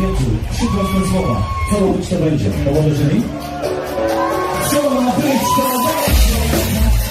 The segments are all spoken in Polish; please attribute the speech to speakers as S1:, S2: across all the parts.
S1: wieku. Trzy proste słowa. Co robić to będzie? Położysz mi? Co ma być to będzie?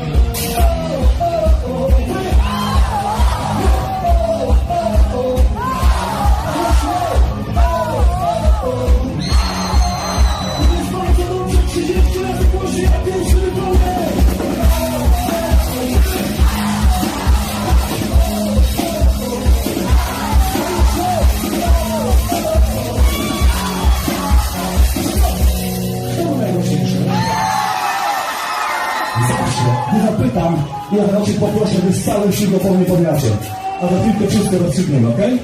S1: Gdy zapytam, ja raczej poproszę, by z całym siłą po mnie podjacie. A za chwilkę wszystko rozstrzygniemy, okej?